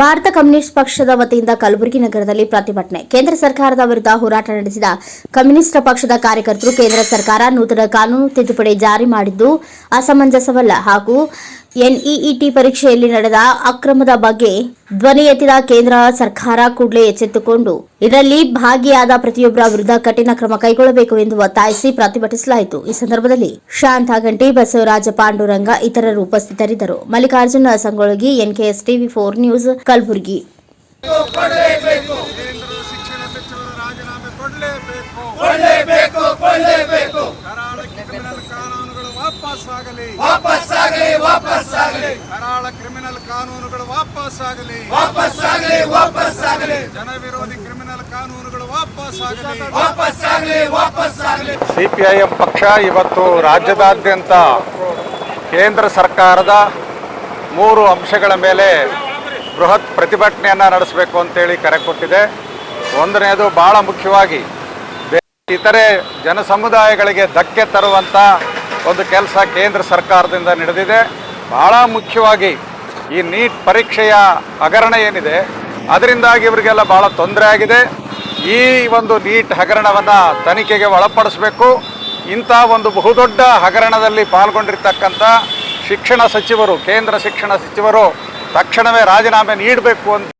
Bharat communist ಪಕ್ಷದ ವತಿಯಿಂದ ಕಲಬುರಗಿ ನಗರದಲ್ಲಿ ಪ್ರತಿಭಟನೆ. ಕೇಂದ್ರ ಸರ್ಕಾರದ ವಿರುದ್ಧ ಹೋರಾಟ ನಡೆಸಿದ ಕಮ್ಯುನಿಸ್ಟ್ ಪಕ್ಷದ ಕಾರ್ಯಕರ್ತರು ಕೇಂದ್ರ ಸರ್ಕಾರ ನೂತನ ಕಾನೂನು ತಿದ್ದುಪಡಿ ಜಾರಿ ಮಾಡಿದ್ದು ಅಸಮಂಜಸವಲ್ಲ. ಹಾಗೂ ಎನ್ಇಇಟಿ ಪರೀಕ್ಷೆಯಲ್ಲಿ ನಡೆದ ಅಕ್ರಮದ ಬಗ್ಗೆ ಧ್ವನಿ ಎತ್ತಿದ ಕೇಂದ್ರ ಸರ್ಕಾರ ಕೂಡಲೇ ಎಚ್ಚೆತ್ತುಕೊಂಡು, ಇದರಲ್ಲಿ ಭಾಗಿಯಾದ ಪ್ರತಿಯೊಬ್ಬರ ವಿರುದ್ಧ ಕಠಿಣ ಕ್ರಮ ಕೈಗೊಳ್ಳಬೇಕು ಎಂದು ಒತ್ತಾಯಿಸಿ ಪ್ರತಿಭಟಿಸಲಾಯಿತು. ಈ ಸಂದರ್ಭದಲ್ಲಿ ಶಾಂತ ಗಂಟಿ, ಬಸವರಾಜ ಪಾಂಡುರಂಗ ಇತರರು ಉಪಸ್ಥಿತರಿದ್ದರು. Mallikarjuna Sangolagi NKS TV four news, Kalaburagi ಕೊಳ್ಳೇಬೇಕು ಕೊಳ್ಳೇಬೇಕು ಕರಾಳ ಕ್ರಿಮಿನಲ್ ಕಾನೂನುಗಳು ವಾಪಸ್ ಆಗಲಿ ವಾಪಸ್ ಆಗಲಿ ವಾಪಸ್ ಆಗಲಿ ಕರಾಳ ಕ್ರಿಮಿನಲ್ ಕಾನೂನುಗಳು ವಾಪಸ್ ಆಗಲಿ ವಾಪಸ್ ಆಗಲಿ ವಾಪಸ್ ಆಗಲಿ ಜನವಿರೋಧಿ ಕ್ರಿಮಿನಲ್ ಕಾನೂನುಗಳು ವಾಪಸ್ ಆಗಲಿ ವಾಪಸ್ ಆಗಲಿ ವಾಪಸ್ ಆಗಲಿ ಸಿಪಿಐಎಂ ಪಕ್ಷ ಇವತ್ತು ರಾಜ್ಯದಾದ್ಯಂತ ಕೇಂದ್ರ ಸರ್ಕಾರದ ಮೂರು ಅಂಶಗಳ ಮೇಲೆ ಬೃಹತ್ ಪ್ರತಿಭಟನೆಯನ್ನು ನಡೆಸಬೇಕು ಅಂತೇಳಿ ಕರೆ ಕೊಟ್ಟಿದೆ. ಒಂದನೆಯದು ಭಾಳ ಮುಖ್ಯವಾಗಿ ಇತರೆ ಇತರೆ ಜನಸಮುದಾಯಗಳಿಗೆ ಧಕ್ಕೆ ತರುವಂಥ ಒಂದು ಕೆಲಸ ಕೇಂದ್ರ ಸರ್ಕಾರದಿಂದ ನಡೆದಿದೆ. ಭಾಳ ಮುಖ್ಯವಾಗಿ ಈ ನೀಟ್ ಪರೀಕ್ಷೆಯ ಹಗರಣ ಏನಿದೆ, ಅದರಿಂದಾಗಿ ಇವರಿಗೆಲ್ಲ ಭಾಳ ತೊಂದರೆ ಆಗಿದೆ. ಈ ಒಂದು ನೀಟ್ ಹಗರಣವನ್ನು ತನಿಖೆಗೆ ಒಳಪಡಿಸಬೇಕು. ಇಂಥ ಒಂದು ಬಹುದೊಡ್ಡ ಹಗರಣದಲ್ಲಿ ಪಾಲ್ಗೊಂಡಿರ್ತಕ್ಕಂಥ ಶಿಕ್ಷಣ ಸಚಿವರು, ಕೇಂದ್ರ ಶಿಕ್ಷಣ ಸಚಿವರು ತಕ್ಷಣವೇ ರಾಜೀನಾಮೆ ನೀಡಬೇಕು ಅಂತ